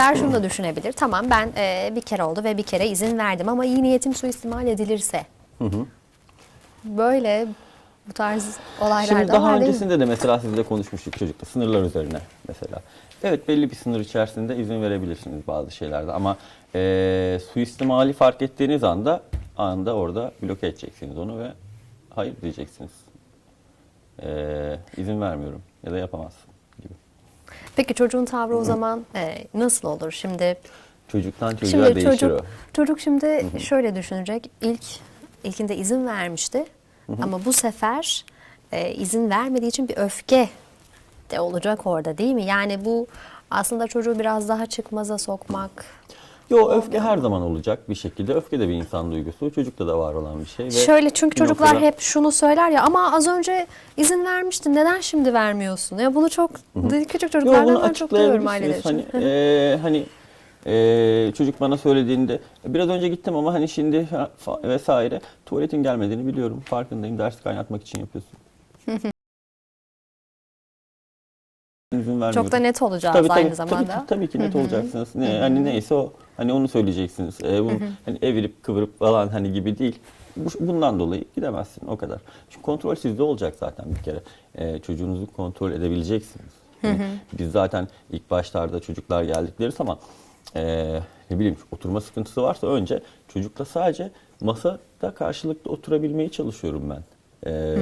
Aileler şunu da düşünebilir. Tamam ben e, bir kere oldu ve bir kere izin verdim ama iyi niyetim suistimal edilirse. Böyle bu tarz olaylar Şimdi da daha var değil mi? öncesinde de mesela sizle konuşmuştuk çocukla sınırlar üzerine mesela. Evet belli bir sınır içerisinde izin verebilirsiniz bazı şeylerde ama e, suistimali fark ettiğiniz anda anda orada bloke edeceksiniz onu ve hayır diyeceksiniz. E, izin vermiyorum ya da yapamazsın. Peki çocuğun tavrı o zaman e, nasıl olur? Şimdi Çocuktan çocuğa Şimdi değişir çocuk o. çocuk şimdi şöyle düşünecek. İlk ilkinde izin vermişti. Ama bu sefer e, izin vermediği için bir öfke de olacak orada değil mi? Yani bu aslında çocuğu biraz daha çıkmaza sokmak. Yo öfke her zaman olacak bir şekilde. Öfke de bir insan duygusu. Çocukta da var olan bir şey. Ve Şöyle çünkü bir çocuklar noktada- hep şunu söyler ya ama az önce izin vermiştin neden şimdi vermiyorsun? Ya bunu çok küçük Yo, çocuklardan bunu ben çok duyuyorum aileler açıklayabilirsiniz. için. Hani, e, hani e, çocuk bana söylediğinde biraz önce gittim ama hani şimdi ha, fa- vesaire tuvaletin gelmediğini biliyorum. Farkındayım. Ders kaynatmak için yapıyorsun. İzin vermiyorum. çok da net olacağız Tabii, tabii, aynı tabii, zamanda. ki- tabii ki net olacaksınız. Ne, hani neyse o. Hani onu söyleyeceksiniz. E, bunu hani evirip kıvırıp falan hani gibi değil. Bu, bundan dolayı gidemezsin o kadar. Çünkü kontrol sizde olacak zaten bir kere. E, çocuğunuzu kontrol edebileceksiniz. Yani Biz zaten ilk başlarda çocuklar geldikleri zaman e, ne bileyim oturma sıkıntısı varsa önce çocukla sadece masada karşılıklı oturabilmeyi çalışıyorum ben. E,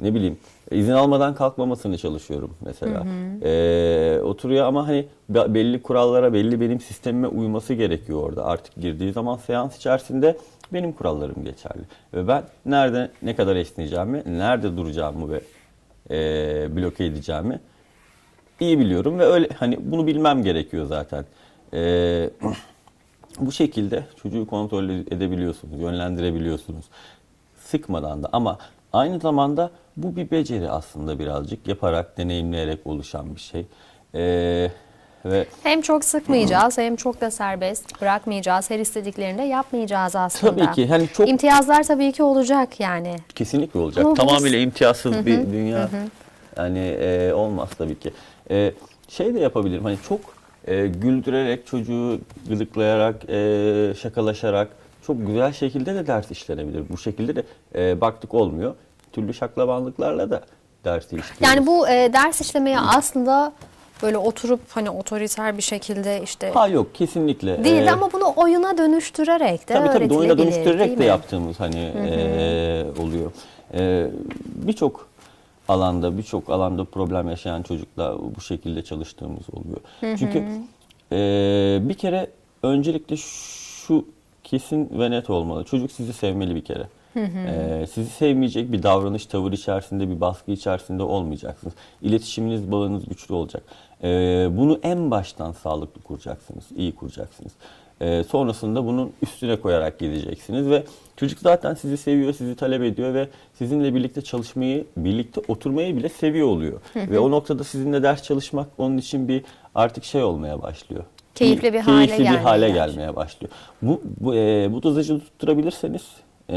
ne bileyim izin almadan kalkmamasını çalışıyorum mesela. E, oturuyor ama hani be- belli kurallara, belli benim sistemime uyması gerekiyor orada. Artık girdiği zaman seans içerisinde benim kurallarım geçerli. Ve ben nerede ne kadar esneyeceğimi, nerede duracağımı ve e, bloke edeceğimi iyi biliyorum ve öyle hani bunu bilmem gerekiyor zaten. Ee, bu şekilde çocuğu kontrol edebiliyorsunuz, yönlendirebiliyorsunuz. Sıkmadan da ama aynı zamanda bu bir beceri aslında birazcık yaparak, deneyimleyerek oluşan bir şey. Ee, ve Hem çok sıkmayacağız hem çok da serbest bırakmayacağız. Her istediklerinde yapmayacağız aslında. tabii ki hani çok İmtiyazlar tabii ki olacak yani. Kesinlikle olacak. Ama Tamamıyla imtiyazsız bir dünya yani e, olmaz tabii ki. E, şey de yapabilirim hani çok e, güldürerek çocuğu gıdıklayarak, e, şakalaşarak çok güzel şekilde de ders işlenebilir. Bu şekilde de e, baktık olmuyor. Türlü şaklabanlıklarla da dersi işliyoruz. Yani bu e, ders işlemeye aslında böyle oturup hani otoriter bir şekilde işte Ha yok kesinlikle. değil E, ama bunu oyuna dönüştürerek de Tabii tabii oyuna dönüştürerek de yaptığımız hani eee, oluyor. Eee, birçok alanda birçok alanda problem yaşayan çocukla bu şekilde çalıştığımız oluyor. Çünkü eee, bir kere öncelikle şu kesin ve net olmalı. Çocuk sizi sevmeli bir kere. Eee, sizi sevmeyecek bir davranış, tavır içerisinde, bir baskı içerisinde olmayacaksınız. İletişiminiz, bağınız güçlü olacak. Eee, bunu en baştan sağlıklı kuracaksınız, iyi kuracaksınız. Ee, sonrasında bunun üstüne koyarak gideceksiniz ve çocuk zaten sizi seviyor, sizi talep ediyor ve sizinle birlikte çalışmayı, birlikte oturmayı bile seviyor oluyor. Ve o noktada sizinle ders çalışmak onun için bir artık şey olmaya başlıyor. Keyifli bir hale keyifli bir gelmeye hale başlıyor. gelmeye başlıyor. Bu bu, e, bu dozajı tutturabilirseniz e,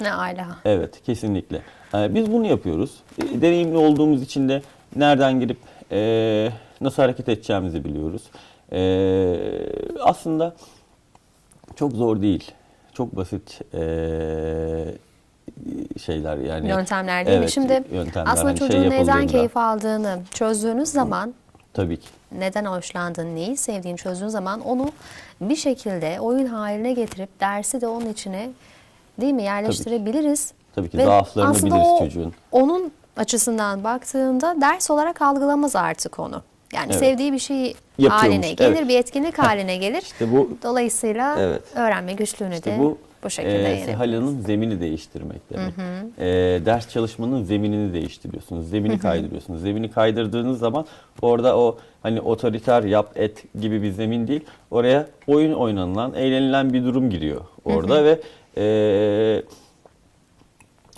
Ne ala. Evet, kesinlikle. Ee, biz bunu yapıyoruz. Ee, Deneyimli olduğumuz için de nereden girip e, nasıl hareket edeceğimizi biliyoruz. Ee, aslında çok zor değil. Çok basit e, şeyler yani. Yöntemler değil mi? Evet, Şimdi yöntemler. aslında Hani şey çocuğun neden yapıldığında- keyif aldığını çözdüğünüz zaman Tabii ki. neden hoşlandığını, neyi sevdiğini çözdüğün zaman onu bir şekilde oyun haline getirip dersi de onun içine değil mi yerleştirebiliriz. Tabii ki Ve zaaflarını aslında biliriz o, çocuğun. Onun açısından baktığında ders olarak algılamaz artık onu. Yani Evet. sevdiği bir şey Yapıyormuş, haline gelir, evet. bir etkinlik haline gelir. İşte bu Dolayısıyla Evet. öğrenme güçlüğünü İşte de bu, bu, şekilde e, yenebiliriz. Sehala'nın zemini değiştirmek demek. E, ders çalışmanın zeminini değiştiriyorsunuz. Zemini kaydırıyorsunuz. Zemini kaydırdığınız zaman orada o hani otoriter yap et gibi bir zemin değil. Oraya oyun oynanılan, eğlenilen bir durum giriyor orada ve e,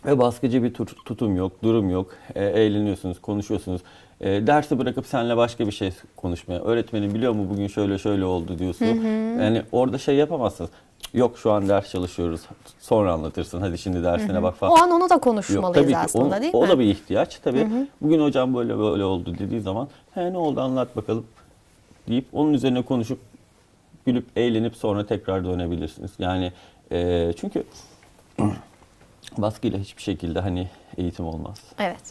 ve baskıcı bir tut- tutum yok, durum yok. E, eğleniyorsunuz, konuşuyorsunuz. E, dersi bırakıp seninle başka bir şey konuşmaya. Öğretmenim biliyor mu bugün şöyle şöyle oldu diyorsun. Yani orada şey yapamazsınız. Yok şu an ders çalışıyoruz. Sonra anlatırsın. Hadi şimdi dersine bak falan. O an onu da Yok, konuşmalıyız tabii ki aslında o, değil mi? o da bir ihtiyaç tabii. Bugün hocam böyle böyle oldu dediği zaman he ne oldu anlat bakalım deyip onun üzerine konuşup gülüp eğlenip sonra tekrar dönebilirsiniz. Yani e, çünkü baskıyla hiçbir şekilde hani eğitim olmaz. Evet.